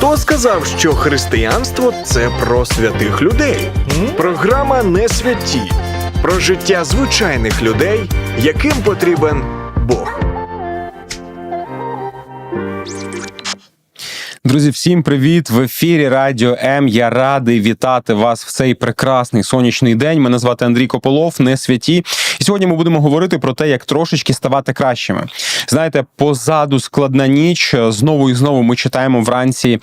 Хто сказав, що християнство це про святих людей? Програма не святі. Про життя звичайних людей, яким потрібен Друзі, всім привіт! В ефірі Радіо М. Я радий вітати вас в цей прекрасний сонячний день. Мене звати Андрій Кополов, не святі. І сьогодні ми будемо говорити про те, як трошечки ставати кращими. Знаєте, позаду складна ніч. Знову і знову ми читаємо вранці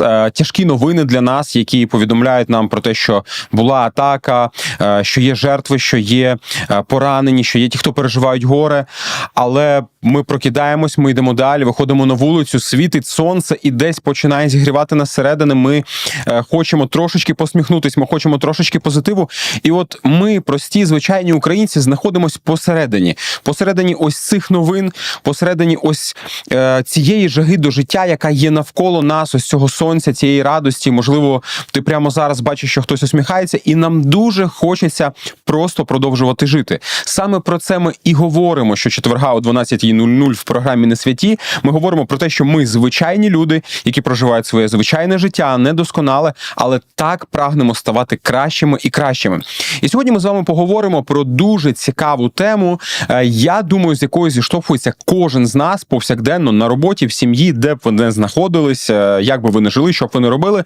е, тяжкі новини для нас, які повідомляють нам про те, що була атака, е, що є жертви, що є е, поранені, що є ті, хто переживають горе. Але ми прокидаємось, ми йдемо далі, виходимо на вулицю, світить сонце і десь починає зігрівати нас середини. Ми е, хочемо трошечки посміхнутись, ми хочемо трошечки позитиву. І от ми, прості, звичайні українці, знаходимось посередині, посередині ось цих новин, посередині ось е, цієї жаги до життя, яка є навколо нас, ось цього сонця, цієї радості. Можливо, ти прямо зараз бачиш, що хтось усміхається, і нам дуже хочеться просто продовжувати жити. Саме про це ми і говоримо, що четверга о 12.00 в програмі не святі. Ми говоримо про те, що ми звичайні люди, які проживають своє звичайне життя, недосконале, але так прагнемо ставати кращими і кращими. І сьогодні ми з вами поговоримо про дуже цікаву тему. Е, Я думаю, з якою зіштовхується кожен з нас повсякденно на роботі, в сім'ї, де б ви не знаходились, е, як би ви не жили, що б ви не робили.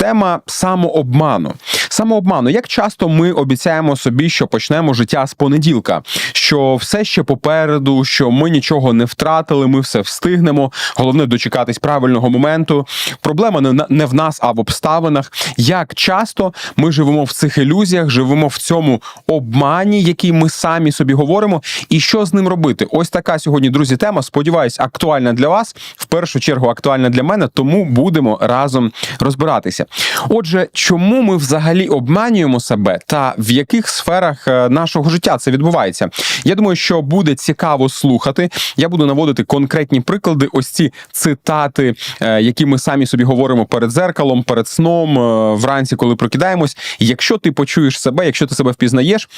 Тема самообману. Самообману. Як часто ми обіцяємо собі, що почнемо життя з понеділка, що все ще попереду, що ми нічого не втратили, ми все встигнемо. Головне дочекатись правильного моменту. Проблема не не в нас, а в обставинах. Як часто ми живемо в цих ілюзіях, живемо в цьому обмані, який ми самі собі говоримо, і що з ним робити? Ось така сьогодні, друзі, тема. Сподіваюсь, актуальна для вас. В першу чергу актуальна для мене, тому будемо разом розбиратися. Отже, чому ми взагалі обманюємо себе та в яких сферах е, нашого життя це відбувається? Я думаю, що буде цікаво слухати. Я буду наводити конкретні приклади, ось ці цитати, е, які ми самі собі говоримо перед зеркалом, перед сном, е, вранці, коли прокидаємось. Якщо ти почуєш себе, якщо ти себе впізнаєш,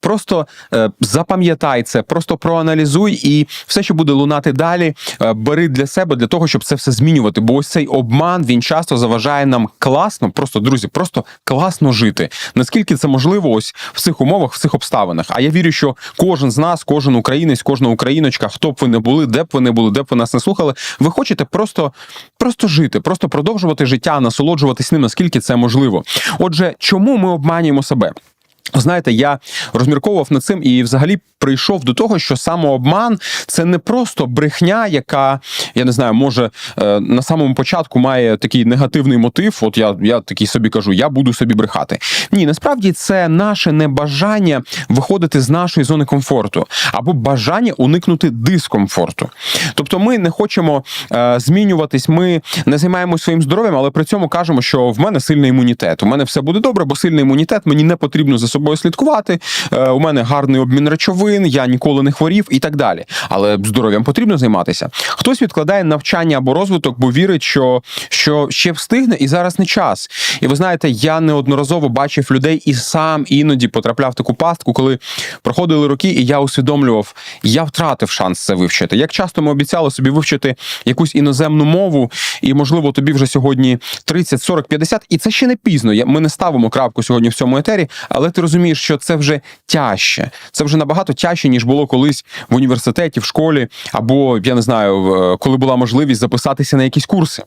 просто запам'ятай це, просто проаналізуй і все, що буде лунати далі, бери для себе для того, щоб це все змінювати. Бо ось цей обман він часто заважає нам класно, просто друзі, просто класно жити. Наскільки це можливо, ось в цих умовах, в цих обставинах. А я вірю, що кожен з нас, кожен українець, кожна україночка, хто б ви не були, де б ви не були, де б ви нас не слухали, ви хочете просто, просто жити, просто продовжувати життя, насолоджуватись ним, наскільки це можливо. Отже, чому ми обманюємо себе? Знаєте, я розмірковував над цим і взагалі прийшов до того, що самообман це не просто брехня, яка я не знаю, може е, на самому початку має такий негативний мотив. От я, я такий собі кажу, я буду собі брехати. Ні, насправді це наше небажання виходити з нашої зони комфорту або бажання уникнути дискомфорту. Тобто, ми не хочемо е, змінюватись, ми не займаємося своїм здоров'ям, але при цьому кажемо, що в мене сильний імунітет. У мене все буде добре, бо сильний імунітет, мені не потрібно за собою слідкувати. Е, у мене гарний обмін речовин, я ніколи не хворів і так далі. Але здоров'ям потрібно займатися. Хтось відкладає навчання або розвиток, бо вірить, що, що ще встигне, і зараз не час. І ви знаєте, я неодноразово бачив людей і сам іноді потрапляв в таку пастку, коли проходили роки, і я усвідомлював, я втратив шанс це вивчити. Як часто ми обіцяли собі вивчити якусь іноземну мову, і можливо тобі вже сьогодні 30, 40, 50, і це ще не пізно. Ми не ставимо крапку сьогодні в цьому етері, але ти розумієш, що це вже тяжче. Це вже набагато тяжче, ніж було колись в університеті, в школі, або я не знаю, коли була можливість записатися на якісь курси.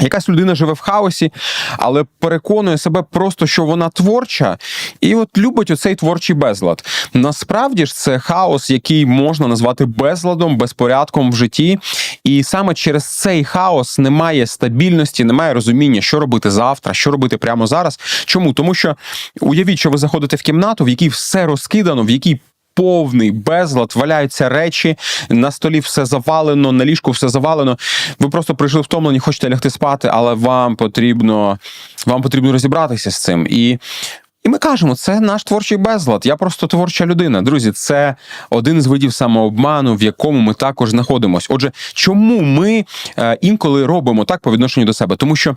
Якась людина живе в хаосі, але переконує себе просто, що вона творча, і от любить оцей творчий безлад. Насправді ж це хаос, який можна назвати безладом, безпорядком в житті. І саме через цей хаос немає стабільності, немає розуміння, що робити завтра, що робити прямо зараз. Чому? Тому що уявіть, що ви заходите в кімнату, в якій все розкидано, в якій повний безлад, валяються речі, на столі все завалено, на ліжку все завалено. Ви просто прийшли втомлені, хочете лягти спати, але вам потрібно, вам потрібно розібратися з цим. І і ми кажемо, це наш творчий безлад. Я просто творча людина. Друзі, це один з видів самообману, в якому ми також знаходимося. Отже, чому ми е, інколи робимо так по відношенню до себе? Тому що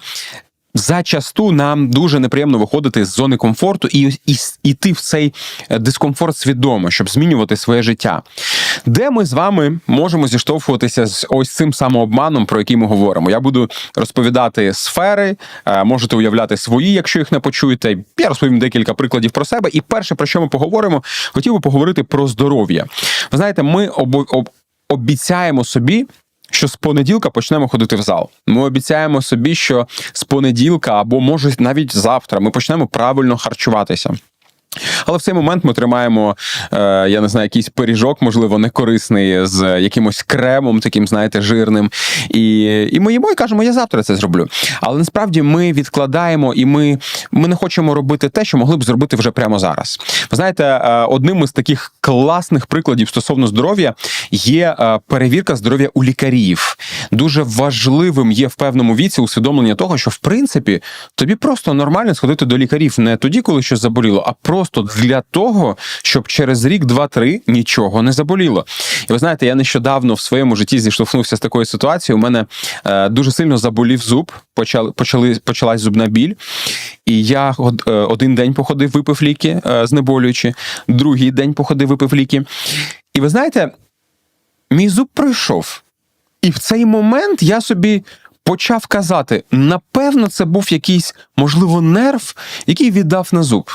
зачасту нам дуже неприємно виходити з зони комфорту і, і йти в цей е, дискомфорт свідомо, щоб змінювати своє життя. Де ми з вами можемо зіштовхуватися з ось цим самообманом, про який ми говоримо. Я буду розповідати сфери, е, можете уявляти свої, якщо їх не почуєте. Я розповім декілька прикладів про себе. І перше, про що ми поговоримо, хотів би поговорити про здоров'я. Ви знаєте, ми обо- об- обіцяємо собі. Що з понеділка почнемо ходити в зал. Ми обіцяємо собі, що з понеділка або може навіть завтра ми почнемо правильно харчуватися. Але в цей момент ми тримаємо, е, я не знаю, якийсь пиріжок, можливо, некорисний з якимось кремом, таким, знаєте, жирним. І, і ми їмо і кажемо, я завтра це зроблю. Але насправді ми відкладаємо і ми, ми не хочемо робити те, що могли б зробити вже прямо зараз. Ви знаєте, е, одним із таких класних прикладів стосовно здоров'я є е, перевірка здоров'я у лікарів. Дуже важливим є в певному віці усвідомлення того, що в принципі тобі просто нормально сходити до лікарів не тоді, коли щось заболіло, а просто для того, щоб через рік, два-три нічого не заболіло. І ви знаєте, я нещодавно в своєму житті зіштовхнувся з такою ситуацією. У мене е, дуже сильно заболів зуб, почали, почали, почалась зубна біль. І я е, один день походив, випив ліки, е, знеболюючи, другий день походив, випив ліки. І ви знаєте, мій зуб пройшов. І в цей момент я собі почав казати: напевно, це був якийсь, можливо, нерв, який віддав на зуб.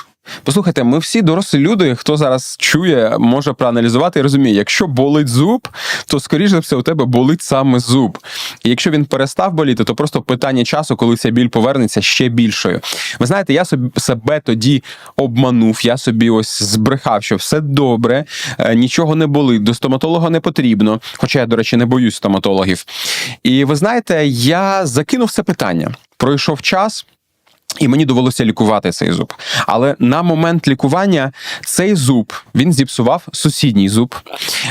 Послухайте, ми всі дорослі люди, хто зараз чує, може проаналізувати і розуміє, якщо болить зуб, то скоріш за все у тебе болить саме зуб. І якщо він перестав боліти, то просто питання часу, коли ця біль повернеться ще більшою. Ви знаєте, я собі себе тоді обманув, я собі ось збрехав, що все добре, е, нічого не болить, до стоматолога не потрібно. Хоча я, до речі, не боюсь стоматологів. І ви знаєте, я закинув це питання. Пройшов час. І мені довелося лікувати цей зуб. Але на момент лікування цей зуб він зіпсував сусідній зуб.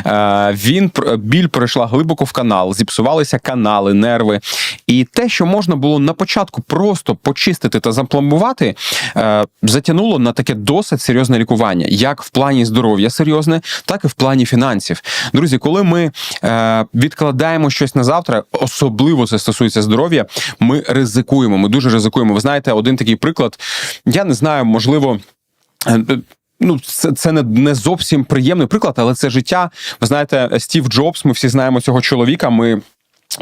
Е, Він біль пройшла глибоко в канал, зіпсувалися канали, нерви. І те, що можна було на початку просто почистити та запломбувати, е, затягнуло на таке досить серйозне лікування, як в плані здоров'я серйозне, так і в плані фінансів. Друзі, коли ми е, відкладаємо щось на завтра, особливо це стосується здоров'я, ми ризикуємо. Ми дуже ризикуємо. Ви знаєте, один такий приклад. Я не знаю, можливо. е, Ну, це, це не, не зовсім приємний приклад, але це життя. Ви знаєте, Стів Джобс, ми всі знаємо цього чоловіка. Ми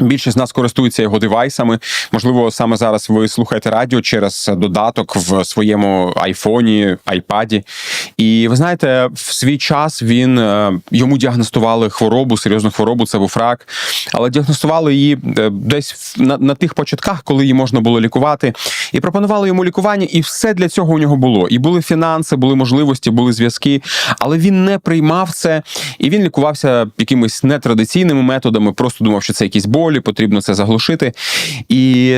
Більшість з нас користується його девайсами. Можливо, саме зараз ви слухаєте радіо через додаток в своєму айфоні, айпаді. І ви знаєте, в свій час він е, йому діагностували хворобу, серйозну хворобу, це був рак. Але діагностували її е, десь на, на тих початках, коли її можна було лікувати. І пропонували йому лікування, і все для цього у нього було. І були фінанси, були можливості, були зв'язки. Але він не приймав це, і він лікувався якимись нетрадиційними методами. Просто думав, що це якісь болі, потрібно це заглушити. І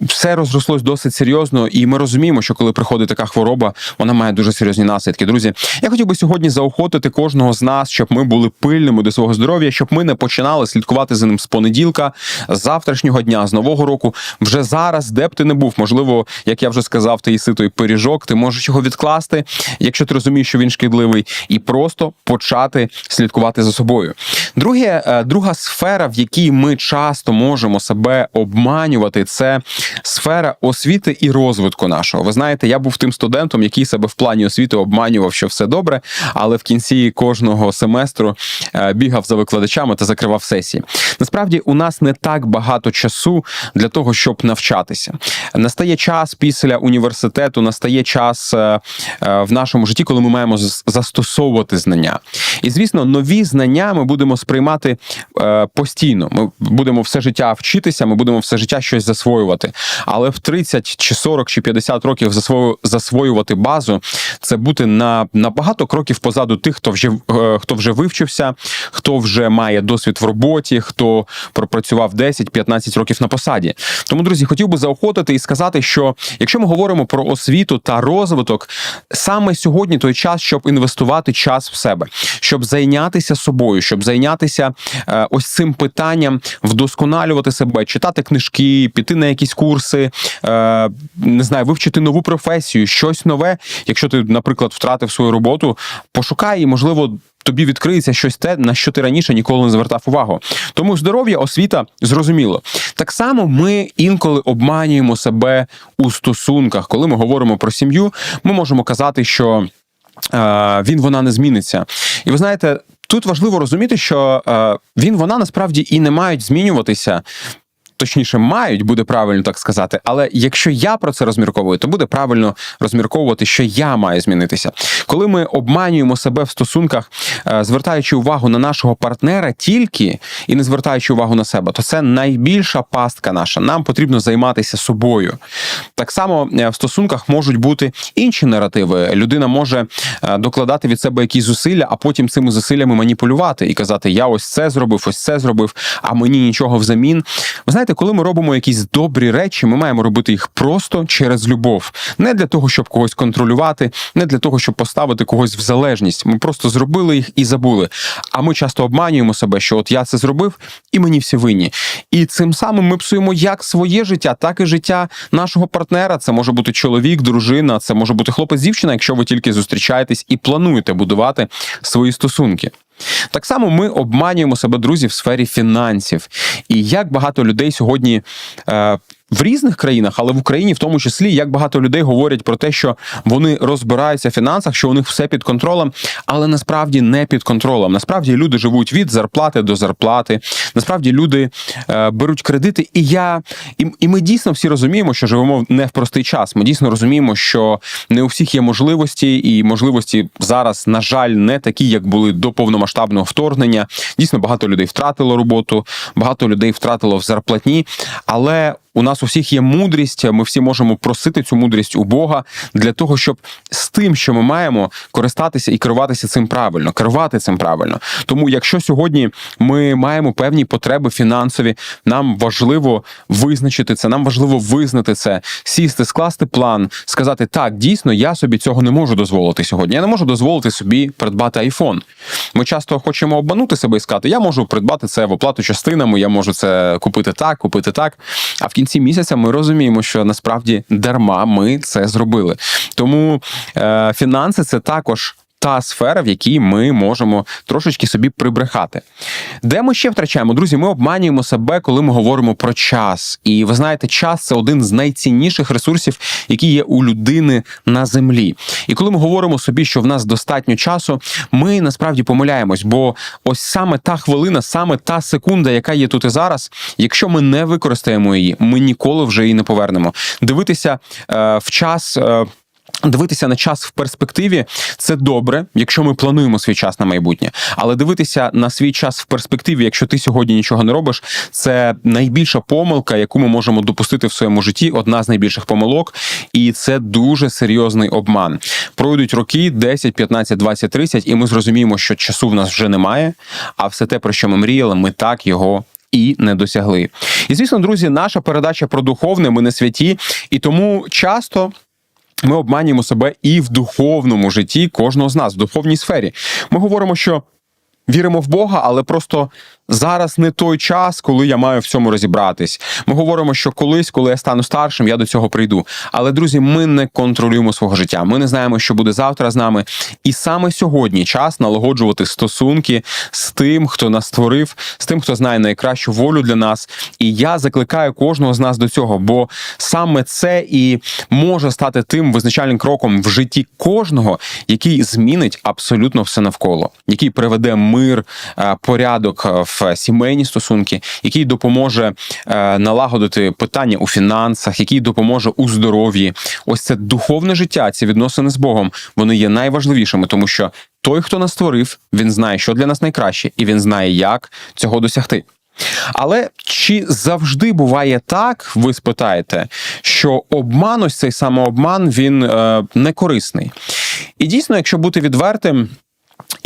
все розрослось досить серйозно, і ми розуміємо, що коли приходить така хвороба, вона має дуже серйозні наслідки. Друзі, я хотів би сьогодні заохотити кожного з нас, щоб ми були пильними до свого здоров'я, щоб ми не починали слідкувати за ним з понеділка, з завтрашнього дня, з нового року. Вже зараз, де б ти не був, можливо, як я вже сказав, ти їси той пиріжок, ти можеш його відкласти, якщо ти розумієш, що він шкідливий, і просто почати слідкувати за собою. Друге, е, друга сфера, в якій ми часто можемо себе обманювати, це сфера освіти і розвитку нашого. Ви знаєте, я був тим студентом, який себе в плані освіти обманював, що все добре, але в кінці кожного семестру е, бігав за викладачами та закривав сесії. Насправді, у нас не так багато часу для того, щоб навчатися. Настає час після університету, настає час е, е, в нашому житті, коли ми маємо застосовувати знання. І звісно, нові знання ми будемо сприймати постійно. Ми будемо все життя вчитися, ми будемо все життя щось засвоювати. Але в 30 чи 40 чи 50 років засвою, засвоювати базу це бути на, на багато кроків позаду тих, хто вже е, хто вже вивчився, хто вже має досвід в роботі, хто пропрацював 10-15 років на посаді. Тому, друзі, хотів би заохотити і сказати, що якщо ми говоримо про освіту та розвиток, саме сьогодні той час, щоб інвестувати час в себе, щоб зайнятися собою, щоб зайнятися е, ось цим питанням, вдосконалювати себе, читати книжки, піти на якісь курси, е, не знаю, вивчити нову професію, щось нове. Якщо ти, наприклад, втратив свою роботу, пошукай і, можливо. тобі відкриється щось те, на що ти раніше ніколи не звертав увагу. Тому здоров'я, освіта зрозуміло. Так само ми інколи обманюємо себе у стосунках. Коли ми говоримо про сім'ю, ми можемо казати, що е, він вона не зміниться. І ви знаєте, тут важливо розуміти, що е, він вона насправді і не мають змінюватися. Точніше, мають буде правильно так сказати, але якщо я про це розмірковую, то буде правильно розмірковувати, що я маю змінитися. Коли ми обманюємо себе в стосунках, е, звертаючи увагу на нашого партнера тільки і не звертаючи увагу на себе, то це найбільша пастка наша. Нам потрібно займатися собою. Так само е, в стосунках можуть бути інші наративи. Людина може е, докладати від себе якісь зусилля, а потім цими зусиллями маніпулювати і казати: Я ось це зробив, ось це зробив, а мені нічого взамін. Ви знаєте, коли ми робимо якісь добрі речі, ми маємо робити їх просто через любов, не для того, щоб когось контролювати, не для того, щоб поставити когось в залежність. Ми просто зробили їх і забули. А ми часто обманюємо себе, що от я це зробив, і мені всі винні. І цим самим ми псуємо як своє життя, так і життя нашого партнера. Це може бути чоловік, дружина, це може бути хлопець, дівчина, якщо ви тільки зустрічаєтесь і плануєте будувати свої стосунки. Так само ми обманюємо себе, друзі, в сфері фінансів. І як багато людей сьогодні. Е, в різних країнах, але в Україні в тому числі, як багато людей говорять про те, що вони розбираються в фінансах, що у них все під контролем, але насправді не під контролем. Насправді люди живуть від зарплати до зарплати. Насправді люди е, беруть кредити, і я і, і ми дійсно всі розуміємо, що живемо не в простий час. Ми дійсно розуміємо, що не у всіх є можливості, і можливості зараз, на жаль, не такі, як були до повномасштабного вторгнення. Дійсно, багато людей втратило роботу, багато людей втратило в зарплатні, але у нас у всіх є мудрість. Ми всі можемо просити цю мудрість у Бога для того, щоб з тим, що ми маємо, користатися і керуватися цим правильно, керувати цим правильно. Тому, якщо сьогодні ми маємо певні потреби фінансові, нам важливо визначити це. Нам важливо визнати це, сісти, скласти план, сказати так, дійсно, я собі цього не можу дозволити сьогодні. Я не можу дозволити собі придбати айфон. Ми часто хочемо обманути себе і сказати, я можу придбати це в оплату частинами, я можу це купити так, купити так. А в кінці місяця ми розуміємо, що насправді дарма ми це зробили. Тому е, фінанси це також. Та сфера, в якій ми можемо трошечки собі прибрехати. Де ми ще втрачаємо? Друзі, ми обманюємо себе, коли ми говоримо про час. І ви знаєте, час це один з найцінніших ресурсів, які є у людини на землі. І коли ми говоримо собі, що в нас достатньо часу, ми насправді помиляємось, бо ось саме та хвилина, саме та секунда, яка є тут і зараз, якщо ми не використаємо її, ми ніколи вже її не повернемо. Дивитися е, в час. Е, Дивитися на час в перспективі це добре, якщо ми плануємо свій час на майбутнє. Але дивитися на свій час в перспективі, якщо ти сьогодні нічого не робиш, це найбільша помилка, яку ми можемо допустити в своєму житті. Одна з найбільших помилок, і це дуже серйозний обман. Пройдуть роки 10, 15, 20, 30, і ми зрозуміємо, що часу в нас вже немає. А все те, про що ми мріяли, ми так його. І не досягли. І звісно, друзі, наша передача про духовне, ми не святі, і тому часто ми обманюємо себе і в духовному житті кожного з нас, в духовній сфері. Ми говоримо, що віримо в Бога, але просто зараз не той час, коли я маю в цьому розібратись. Ми говоримо, що колись, коли я стану старшим, я до цього прийду. Але, друзі, ми не контролюємо свого життя. Ми не знаємо, що буде завтра з нами. І саме сьогодні час налагоджувати стосунки з тим, хто нас створив, з тим, хто знає найкращу волю для нас. І я закликаю кожного з нас до цього, бо саме це і може стати тим визначальним кроком в житті кожного, який змінить абсолютно все навколо, який приведе мир, е, порядок е, в сімейні стосунки, який допоможе е, налагодити питання у фінансах, який допоможе у здоров'ї. Ось це духовне життя, ці відносини з Богом. Вони є найважливішими, тому що той, хто нас створив, він знає, що для нас найкраще, і він знає, як цього досягти. Але чи завжди буває так, ви спитаєте, що обман, ось цей самообман, він е, не корисний? І дійсно, якщо бути відвертим.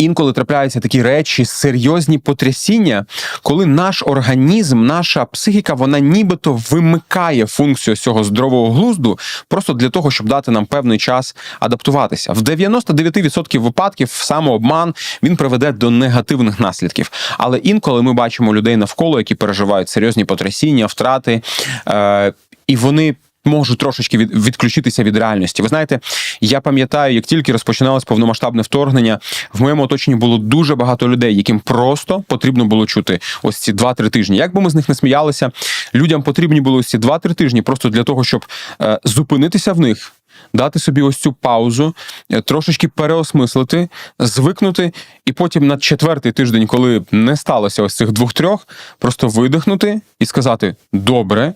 Інколи трапляються такі речі, серйозні потрясіння, коли наш організм, наша психіка, вона нібито вимикає функцію цього здорового глузду, просто для того, щоб дати нам певний час адаптуватися. В 99% випадків самообман він приведе до негативних наслідків. Але інколи ми бачимо людей навколо, які переживають серйозні потрясіння, втрати, е- і вони можуть трошечки від, відключитися від реальності. Ви знаєте, я пам'ятаю, як тільки розпочиналось повномасштабне вторгнення, в моєму оточенні було дуже багато людей, яким просто потрібно було чути ось ці 2-3 тижні. Як би ми з них не сміялися, людям потрібні були ось ці 2-3 тижні просто для того, щоб е, зупинитися в них. Дати собі ось цю паузу, е, трошечки переосмислити, звикнути, і потім на четвертий тиждень, коли не сталося ось цих двох-трьох, просто видихнути і сказати: добре,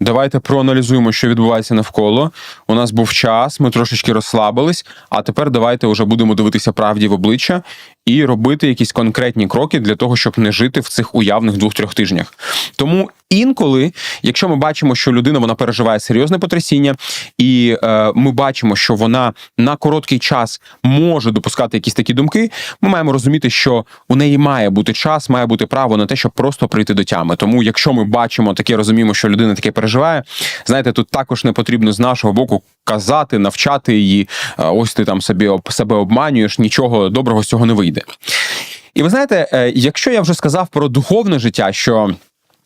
давайте проаналізуємо, що відбувається навколо. У нас був час, ми трошечки розслабились, а тепер давайте вже будемо дивитися правді в обличчя і робити якісь конкретні кроки для того, щоб не жити в цих уявних двох-трьох тижнях. Тому інколи, якщо ми бачимо, що людина вона переживає серйозне потрясіння, і е, ми бачимо, що вона на короткий час може допускати якісь такі думки, ми маємо розуміти, що у неї має бути час, має бути право на те, щоб просто прийти до тями. Тому, якщо ми бачимо таке, розуміємо, що людина таке переживає, знаєте, тут також не потрібно з нашого боку казати, навчати її. е, Ось ти там собі себе обманюєш, нічого доброго з цього не вийде. І ви знаєте, е, якщо я вже сказав про духовне життя, що.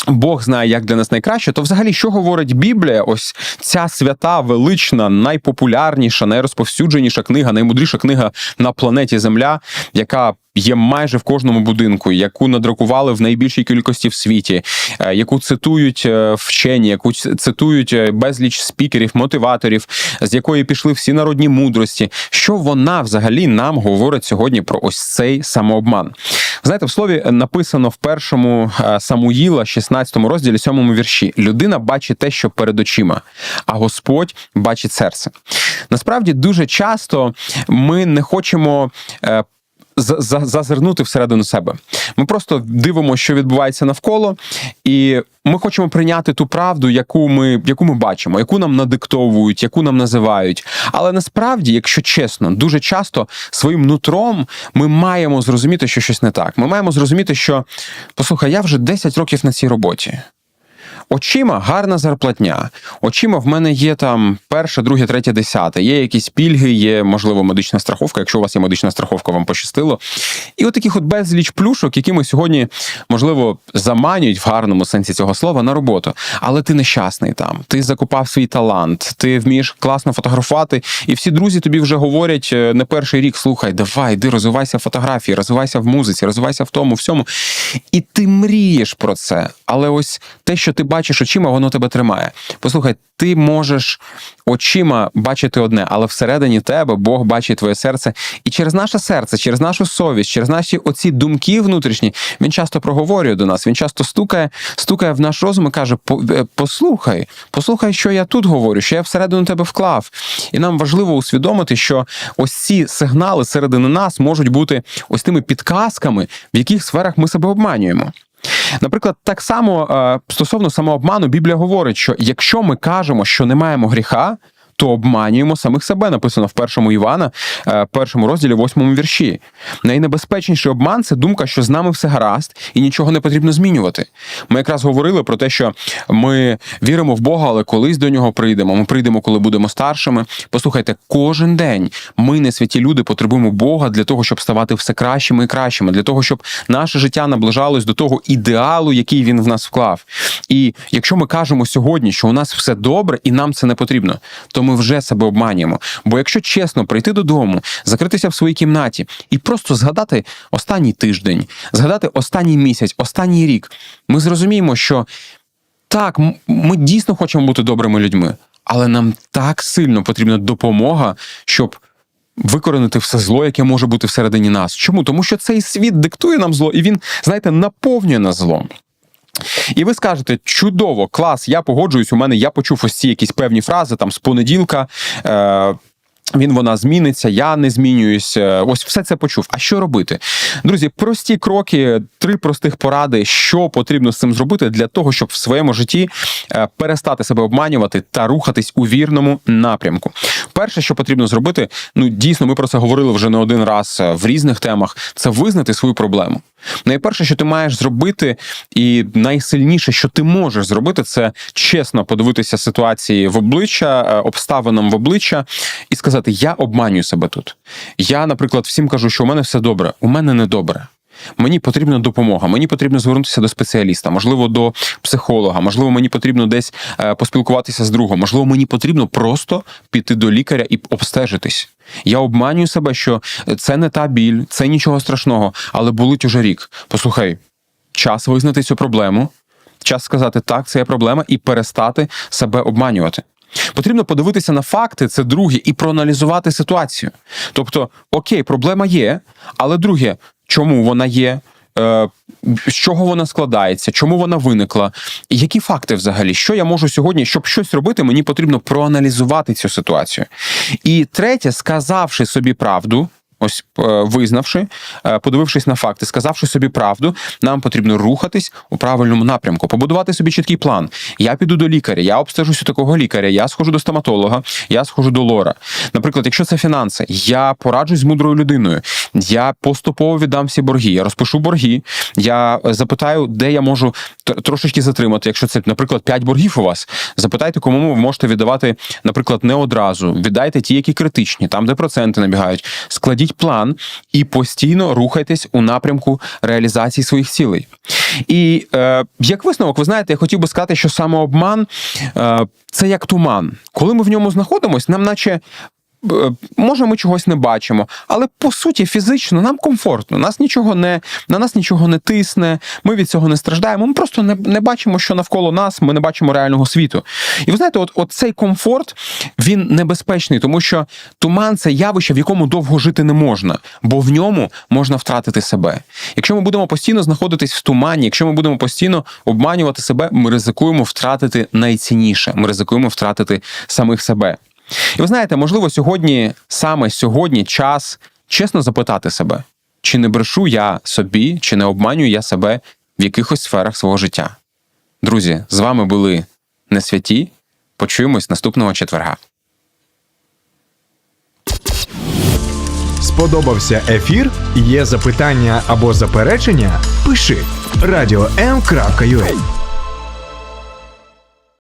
Бог знає, як для нас найкраще, то взагалі що говорить Біблія? Ось ця свята, велична, найпопулярніша, найрозповсюдженіша книга, наймудріша книга на планеті Земля, яка є майже в кожному будинку, яку надрукували в найбільшій кількості в світі, е, яку цитують е, вчені, яку цитують е, безліч спікерів, мотиваторів, з якої пішли всі народні мудрості. Що вона взагалі нам говорить сьогодні про ось цей самообман? Знаєте, в слові написано в першому Самуїла, 16 розділі, 7 вірші: людина бачить те, що перед очима, а Господь бачить серце. Насправді, дуже часто ми не хочемо. За- за- Зазирнути всередину себе. Ми просто дивимося, що відбувається навколо, і ми хочемо прийняти ту правду, яку ми, яку ми бачимо, яку нам надиктовують, яку нам називають. Але насправді, якщо чесно, дуже часто своїм нутром ми маємо зрозуміти, що щось не так. Ми маємо зрозуміти, що послухай, я вже 10 років на цій роботі. Очима гарна зарплатня. Очима в мене є там перше, друге, третє, десяте. Є якісь пільги, є, можливо, медична страховка. Якщо у вас є медична страховка, вам пощастило. І от таких от безліч плюшок, які ми сьогодні, можливо, заманюють в гарному сенсі цього слова на роботу. Але ти нещасний там. Ти закупав свій талант, ти вмієш класно фотографувати, і всі друзі тобі вже говорять е, не перший рік: слухай, давай, йди, розвивайся в фотографії, розвивайся в музиці, розвивайся в тому, всьому. І ти мрієш про це. Але ось те, що ти бачиш очима, воно тебе тримає. Послухай, ти можеш очима бачити одне, але всередині тебе Бог бачить твоє серце. І через наше серце, через нашу совість, через наші оці думки внутрішні, він часто проговорює до нас. Він часто стукає, стукає в наш розум і каже: е, послухай, послухай, що я тут говорю, що я всередину тебе вклав. І нам важливо усвідомити, що ось ці сигнали середини нас можуть бути ось тими підказками, в яких сферах ми себе обманюємо. Наприклад, так само е, стосовно самообману, Біблія говорить, що якщо ми кажемо, що не маємо гріха, то обманюємо самих себе. Написано в першому Івана, е, першому розділі, восьмому вірші. Найнебезпечніший обман це думка, що з нами все гаразд і нічого не потрібно змінювати. Ми якраз говорили про те, що ми віримо в Бога, але колись до нього прийдемо. Ми прийдемо, коли будемо старшими. Послухайте, кожен день ми, не святі люди, потребуємо Бога для того, щоб ставати все кращими і кращими, для того, щоб наше життя наближалось до того ідеалу, який він в нас вклав. І якщо ми кажемо сьогодні, що у нас все добре і нам це не потрібно, то ми вже себе обманюємо. Бо якщо чесно прийти додому, закритися в своїй кімнаті і просто згадати останній тиждень, згадати останній місяць, останній рік, ми зрозуміємо, що так, ми дійсно хочемо бути добрими людьми, але нам так сильно потрібна допомога, щоб. Викоренити все зло, яке може бути всередині нас. Чому? Тому що цей світ диктує нам зло, і він, знаєте, наповнює нас злом. І ви скажете, чудово, клас, я погоджуюсь. У мене я почув ось ці якісь певні фрази там з понеділка. Е- він вона зміниться, я не змінююсь. Е, Ось все це почув. А що робити? Друзі, прості кроки, три простих поради, що потрібно з цим зробити для того, щоб в своєму житті е, перестати себе обманювати та рухатись у вірному напрямку. Перше, що потрібно зробити, ну дійсно, ми про це говорили вже не один раз е, в різних темах. Це визнати свою проблему. Найперше, що ти маєш зробити, і найсильніше, що ти можеш зробити, це чесно подивитися ситуації в обличчя, е, обставинам в обличчя і сказати: Я обманюю себе тут. Я, наприклад, всім кажу, що у мене все добре, у мене не добре. Мені потрібна допомога, мені потрібно звернутися до спеціаліста, можливо, до психолога, можливо, мені потрібно десь е, поспілкуватися з другом, можливо, мені потрібно просто піти до лікаря і обстежитись. Я обманюю себе, що це не та біль, це нічого страшного, але болить уже рік. Послухай, час визнати цю проблему, час сказати так, це є проблема, і перестати себе обманювати. Потрібно подивитися на факти, це друге, і проаналізувати ситуацію. Тобто, окей, проблема є, але друге, чому вона є? Е, з чого вона складається, чому вона виникла, які факти взагалі, що я можу сьогодні, щоб щось робити, мені потрібно проаналізувати цю ситуацію. І третє, сказавши собі правду, ось е, визнавши, е, подивившись на факти, сказавши собі правду, нам потрібно рухатись у правильному напрямку, побудувати собі чіткий план. Я піду до лікаря, я обстежусь у такого лікаря, я схожу до стоматолога, я схожу до лора. Наприклад, якщо це фінанси, я пораджусь з мудрою людиною, я поступово віддам всі борги, я розпишу борги, я запитаю, де я можу трошечки затримати. Якщо це, наприклад, 5 боргів у вас, запитайте, кому ви можете віддавати, наприклад, не одразу. Віддайте ті, які критичні, там, де проценти набігають. Складіть план і постійно рухайтесь у напрямку реалізації своїх цілей. І е, як висновок, ви знаєте, я хотів би сказати, що самообман е, це як туман. Коли ми в ньому знаходимося, нам наче. Е, Може, ми чогось не бачимо, але по суті, фізично нам комфортно. Нас нічого не на нас нічого не тисне. Ми від цього не страждаємо. Ми просто не, не бачимо, що навколо нас. Ми не бачимо реального світу. І ви знаєте, от, от цей комфорт він небезпечний, тому що туман це явище, в якому довго жити не можна, бо в ньому можна втратити себе. Якщо ми будемо постійно знаходитись в тумані, якщо ми будемо постійно обманювати себе, ми ризикуємо втратити найцінніше. Ми ризикуємо втратити самих себе. І ви знаєте, можливо, сьогодні, саме сьогодні, час чесно запитати себе, чи не брешу я собі, чи не обманюю я себе в якихось сферах свого життя. Друзі, з вами були не святі. Почуємось наступного четверга. Сподобався ефір? Є запитання або заперечення? Пиши радіом.ua